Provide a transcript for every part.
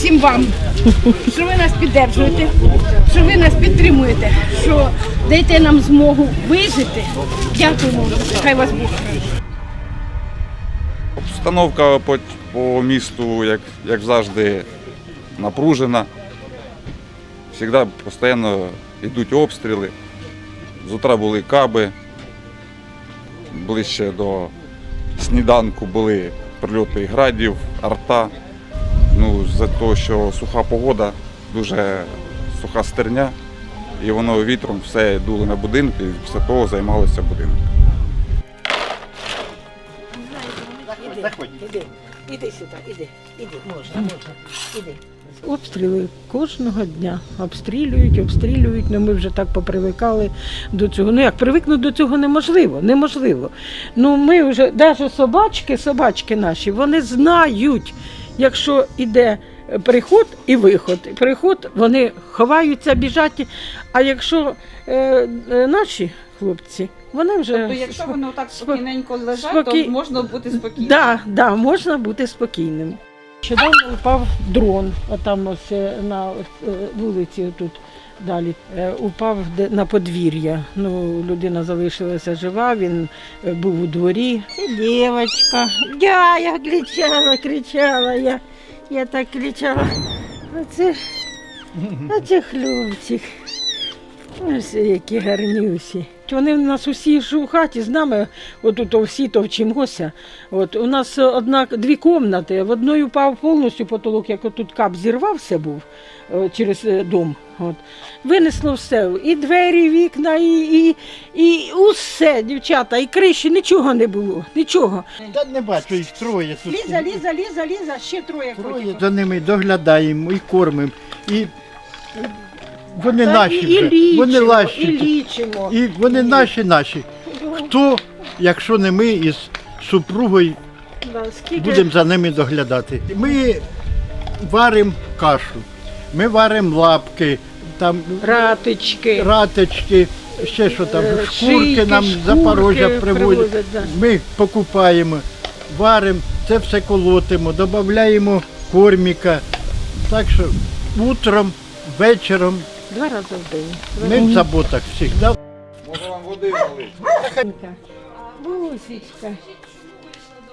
всім вам, що ви нас підтримуєте, що ви нас підтримуєте, що даєте нам змогу вижити. Дякуємо. Хай вас Бог. Обстановка по, по місту, як, як завжди, напружена. Завжди постійно йдуть обстріли. З утра були каби, ближче до сніданку були прильоти градів, арта. Ну, за те, що суха погода, дуже суха стерня, і воно вітром все дуло на будинки, і після того займалися будинки. Іди, іди сюди, іди, іди, можна, можна, іди. Обстріли кожного дня обстрілюють, обстрілюють. Ну ми вже так попривикали до цього. Ну як привикнути до цього неможливо, неможливо. Ну ми вже навіть собачки, собачки наші, вони знають, якщо йде приход і виход. Приход вони ховаються, біжать. А якщо е, е, наші хлопці, вони вже Тобто, якщо воно так спокійненько лежать, спокій- то можна бути спокійним. Да, да, можна бути спокійним. Щодавно впав дрон, отам ось е, на е, вулиці тут далі. Е, Упав на подвір'я. Ну, людина залишилася жива, він був у дворі. Це дівчинка. Я, я кричала, кричала, я, я так кричала. А це, а хлопчик. Ось які гарні усі. Вони в нас усі ж у хаті з нами, отут всі товчимося. От у нас одна дві кімнати. В одної впав повністю потолок, як отут кап зірвався був е, через е, дом. От. Винесло все. І двері, і вікна, і, і, і усе, дівчата, і криші, нічого не було. Нічого. Та не бачу, їх троє тут. Ліза, Ліза, Ліза, Ліза, ще троє Троє котиків. за ними доглядаємо і кормимо. І вони Та наші і, вже. лічимо, вони наші. і лічимо. І вони наші наші. Хто, якщо не ми із супругою, Да, скільки... будемо за ними доглядати. Ми варимо кашу, ми варимо лапки, там Ратички. раточки, ще що там, Е, шкурки шийки, нам з шкурки Запорожжя привозять. привозять, да. Ми покупаємо, варимо, це все колотимо, додаємо корміка. Так що утром, вечором Два рази в день. ми в заботах завжди. Може вам води налити? Бусечка.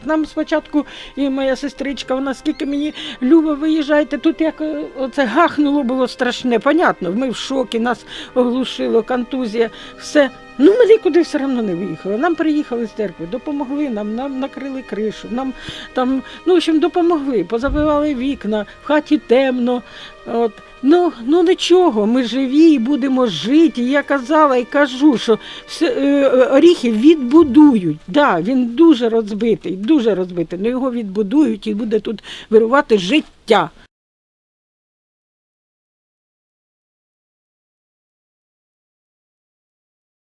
Нам спочатку і моя сестричка, вона скільки мені Люба, виїжджайте. Тут як е, оце гахнуло було страшне. Понятно, ми в шокі, нас оглушило, контузія, все. Ну ми нікуди все одно не виїхали. Нам приїхали з церкви, допомогли нам, нам накрили кришу, нам там, ну, в общем, допомогли, позабивали вікна, в хаті темно. От. Ну, ну нічого, ми живі і будемо жити. І я казала і кажу, що все, е, е, оріхи відбудують. Да, він дуже розбитий, дуже розбитий. але його відбудують і буде тут вирувати життя.